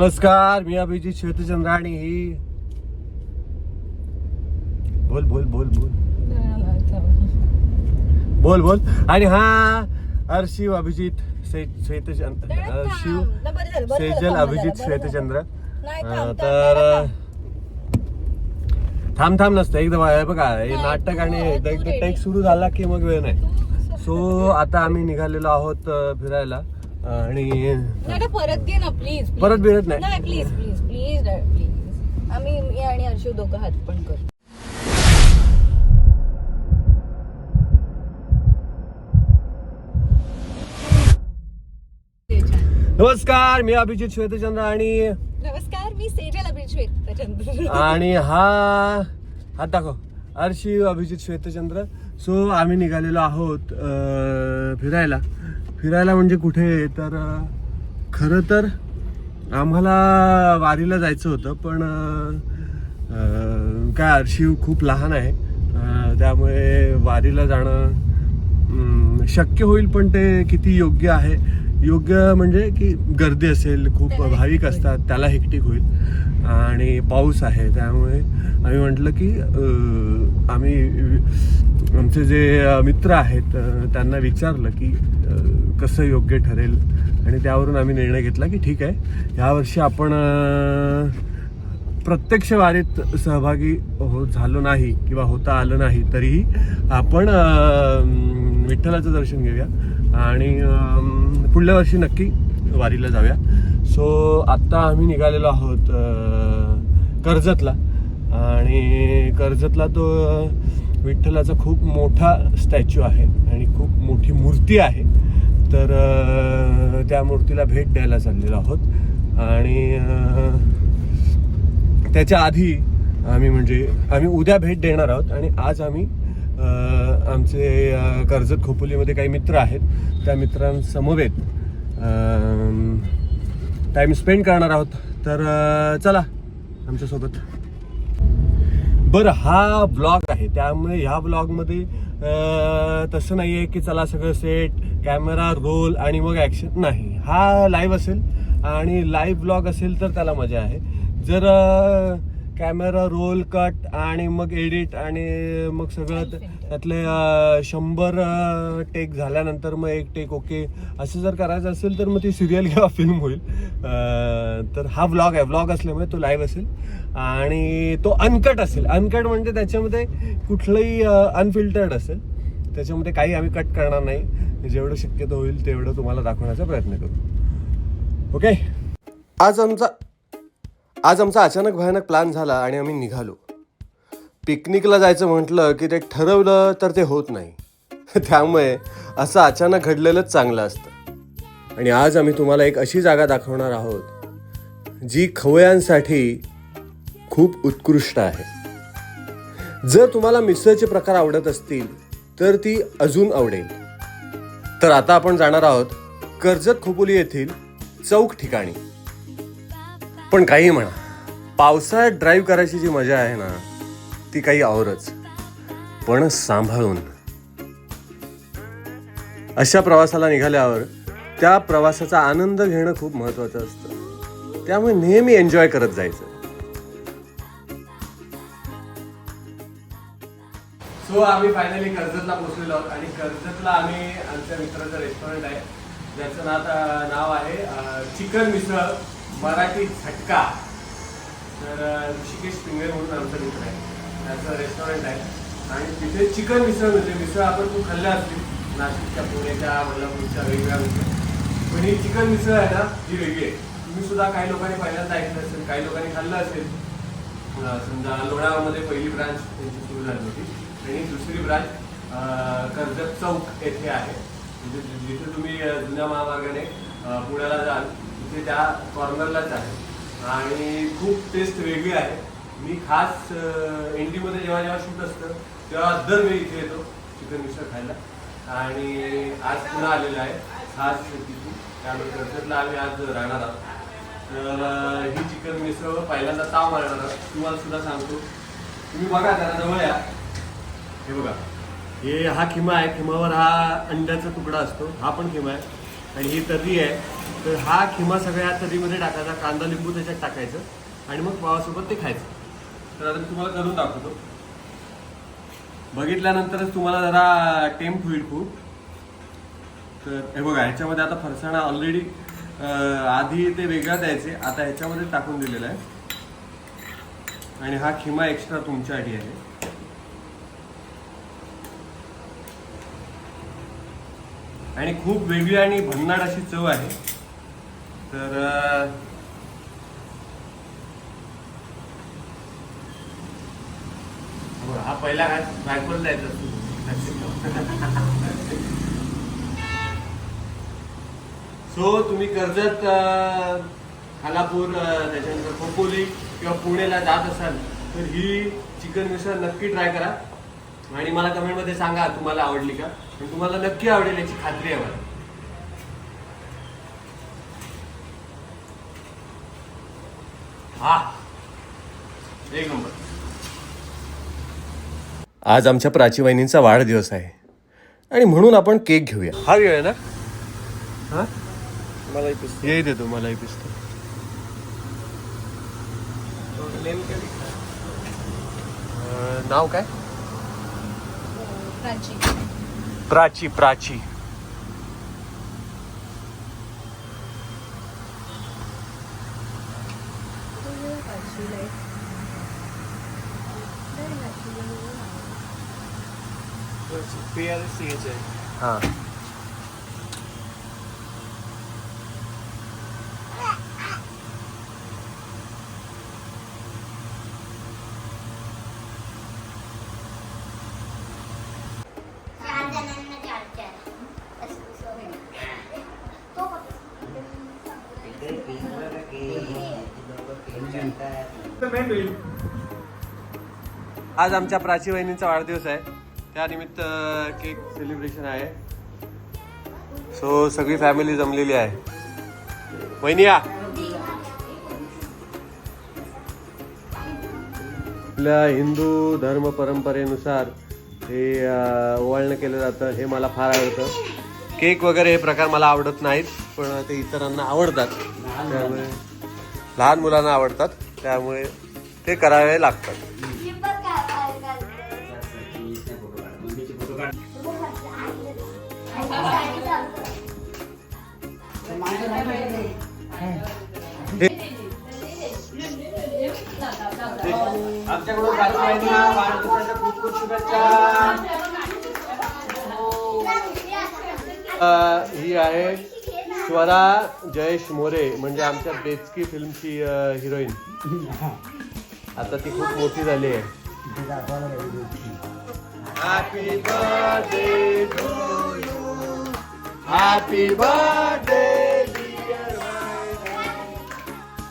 नमस्कार मी अभिजित श्वेतचंद्र आणि ही बोल बोल बोल बोल. बोल बोल. आणि हा अर्शिव अभिजित श्वेतचंद्र अ, शिव सेजल अभिजित श्वेतचंद्र. तर थांब थांब. नसतं. एकदम बघा हे नाटक आणि एकदा. टेक सुरू झाला की मग वेळ नाही. सो आता आम्ही निघालेलो आहोत फिरायला. आणि परत घे ना प्लीज परत बिरत नाही. नाही प्लीज प्लीज प्लीज प्लीज आम्ही मी आणि हर्षू दोघं हात पण करू ते छान. नमस्कार मी अभिजित श्वेतचंद्र आणि नमस्कार मी सेजल अभिषेक चंद्र आणि हा हात दाखव. अर्शी अभिजित श्वेतचंद्र. सो आम्ही निघालेलो आहोत फिरायला. फिरायला म्हणजे कुठे? तर खरं तर आम्हाला वारीला जायचं होतं पण काय अर्शिव खूप लहान आहे. त्यामुळे वारीला जाणं शक्य होईल पण ते किती योग्य आहे? योग्य म्हणजे की गर्दी असेल खूप भाविक असतात त्याला हेक्टिक होईल. आणि पाऊस आहे त्यामुळे आम्ही म्हटलं की आम्ही आमचे जे मित्र आहेत त्यांना विचारलं की कसं योग्य ठरेल? आणि त्यावरून आम्ही निर्णय घेतला की ठीक आहे. ह्यावर्षी आपण प्रत्यक्ष वारीत सहभागी हो झालो नाही किंवा होता आलं नाही तरीही आपण विठ्ठलाचं दर्शन घेऊया. आणि पुढल्या वर्षी नक्की वारीला जाऊया. सो आत्ता आम्ही निघालेलो आहोत कर्जतला. आणि कर्जतला तो विठ्ठलाचा खूप मोठा स्टॅच्यू आहे आणि खूप मोठी मूर्ती आहे. तर त्या मूर्तीला भेट द्यायला चाललेलो आहोत. आणि त्याच्या आधी आम्ही म्हणजे आम्ही उद्या भेट देणार आहोत. आणि आज आम्ही आमचे कर्जत खोपोलीमध्ये काही मित्र आहेत. त्या मित्रांसमवेत टाईम स्पेंड करणार आहोत. तर चला आमच्यासोबत. बरं हा ब्लॉग आहे. त्यामुळे ह्या ब्लॉगमध्ये तसं नाही आहे की चला सगळं सेट कॅमेरा रोल आणि मग ॲक्शन नाही. हा लाईव्ह असेल आणि लाईव्ह ब्लॉग असेल तर त्याला मजा आहे. जर कॅमेरा रोल कट आणि मग एडिट आणि मग सगळं. त्यातले शंभर टेक झाल्यानंतर मग एक टेक ओके असं जर करायचं असेल तर मग ती सिरियल किंवा फिल्म होईल. अं, तर हा व्लॉग आहे. व्लॉग असल्यामुळे तो लाईव्ह असेल. आणि तो अनकट असेल. अनकट म्हणजे त्याच्यामध्ये कुठलंही अनफिल्टर्ड असेल. त्याच्यामध्ये काही आम्ही कट करणार नाही. जेवढं शक्यतो होईल तेवढं तुम्हाला दाखवण्याचा प्रयत्न करू. ओके आज आमचा आज आमचा अचानक भयानक प्लॅन झाला आणि आम्ही निघालो. पिकनिकला जायचं म्हटलं की ते ठरवलं तर ते होत नाही. त्यामुळे असं अचानक घडलेलंच चांगलं असतं. आणि आज आम्ही तुम्हाला एक अशी जागा दाखवणार आहोत जी खवयांसाठी खूप उत्कृष्ट आहे. जर तुम्हाला मिसळचे प्रकार आवडत असतील तर ती अजून आवडेल. तर आता आपण जाणार आहोत कर्जत खोपोली येथील चौक ठिकाणी. पण काही म्हणा. पावसाळ्यात ड्राईव्ह करायची जी मजा आहे ना ती काही औरच. पण सांभाळून. अशा प्रवासाला निघाल्यावर त्या प्रवासाचा आनंद घेणं खूप महत्वाचं असतं. त्यामुळे नेहमी एन्जॉय करत जायचं. सो आम्ही फायनली कर्जतला पोहोचलेलो आहोत आणि कर्जतला आम्ही आमच्या मित्राचं रेस्टॉरंट आहे. ज्याचं नाव नाव आहे चिकन मिसळ. मराठी झटका. तर ऋषिकेश पिंगळे म्हणून आमचा मित्र आहे. त्याचं रेस्टॉरंट आहे. आणि तिथे चिकन मिसळ म्हणजे मिसळ आपण तू खाल्ल्या असतील नाशिकच्या पुण्याच्या बल्लापूरच्या वेगवेगळ्या मिसळ. पण ही चिकन मिसळ आहे ना ही वेगळी आहे. तुम्ही सुद्धा काही लोकांनी पहिल्यांदा ऐकलं असेल काही लोकांनी खाल्लं असेल. समजा लोणावळ्यामध्ये पहिली ब्रांच त्यांची सुरू झाली होती. आणि दुसरी ब्रांच कर्जत चौक येथे आहे. म्हणजे जिथे तुम्ही जुन्या महामार्गाने पुण्याला जाल ते त्या कॉर्नरलाच आहे आणि खूप टेस्ट वेगळी आहे. मी खास एनडीमध्ये जेव्हा जेव्हा शूट असतं तेव्हा दरवेळी इथे येतो चिकन मिसळ खायला. आणि आज पुन्हा आलेला आहे खास तिथून. त्यामुळे कर्जतला आम्ही आज राहणार आहोत. तर ही चिकन मिसळ पहिल्यांदा ताव मारणार आहोत. तुम्हाला सुद्धा सांगतो. तुम्ही बघा जरा जवळ या. हे बघा. हे हा खिमा आहे. खिमावर हा अंड्याचा तुकडा असतो. हा पण खिमा आहे. आणि ही तर्री आहे. तर हा खिमा सगळ्या तरीमध्ये टाकायचा कांदा लिंबू त्याच्यात टाकायचं आणि मग पावासोबत ते खायचं. तर आता मी तुम्हाला करून दाखवतो. बघितल्यानंतरच तुम्हाला जरा टेम्प होईल खूप. तर हे बघा ह्याच्यामध्ये आता फरसाणा ऑलरेडी आधी ते वेगळा द्यायचे आता ह्याच्यामध्ये टाकून दिलेला आहे. आणि हा खिमा एक्स्ट्रा तुमच्यासाठी आहे. आणि खूप वेगळी आणि भन्नाट अशी चव आहे. तर हो, हा पहिला घास बायकोला जायचा सो तुम्ही कर्जत खालापूर त्याच्यानंतर खोपोली किंवा पुणेला जात असाल तर ही चिकन मिसळ नक्की ट्राय करा. आणि मला कमेंटमध्ये सांगा तुम्हाला आवडली का? पण तुम्हाला नक्की आवडेल याची खात्री आहे मला हा एक नंबर. आज आमच्या प्राची वहिनींचा वाढदिवस आहे. आणि म्हणून आपण केक घेऊया. हा घेऊया ना? हा? मलाई ये देतो मलाही पिस्तो. नाव काय? प्राची. प्राची प्राची. पेयर सिंह है हा आज आमच्या प्राची वहिनींचा वाढदिवस आहे. त्यानिमित्त केक सेलिब्रेशन आहे. सो सगळी फॅमिली जमलेली आहे. वहिनी या. आपल्या हिंदू धर्म परंपरेनुसार हे वळणं ओवाळणं केलं जातं हे मला फार आवडतं. केक वगैरे हे प्रकार मला आवडत नाहीत पण ते इतरांना आवडतात. त्यामुळे लहान मुलांना आवडतात त्यामुळे ते करावे लागतात. आमच्याकडून वाढदिवसाच्या खूप खूप शुभेच्छा ही आहे स्वरा जयेश मोरे म्हणजे आमच्या बेचकी फिल्मची हिरोईन. आता ती खूप मोठी झाली आहे. Happy birthday to Happy birthday, dear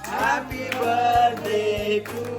Happy birthday to you!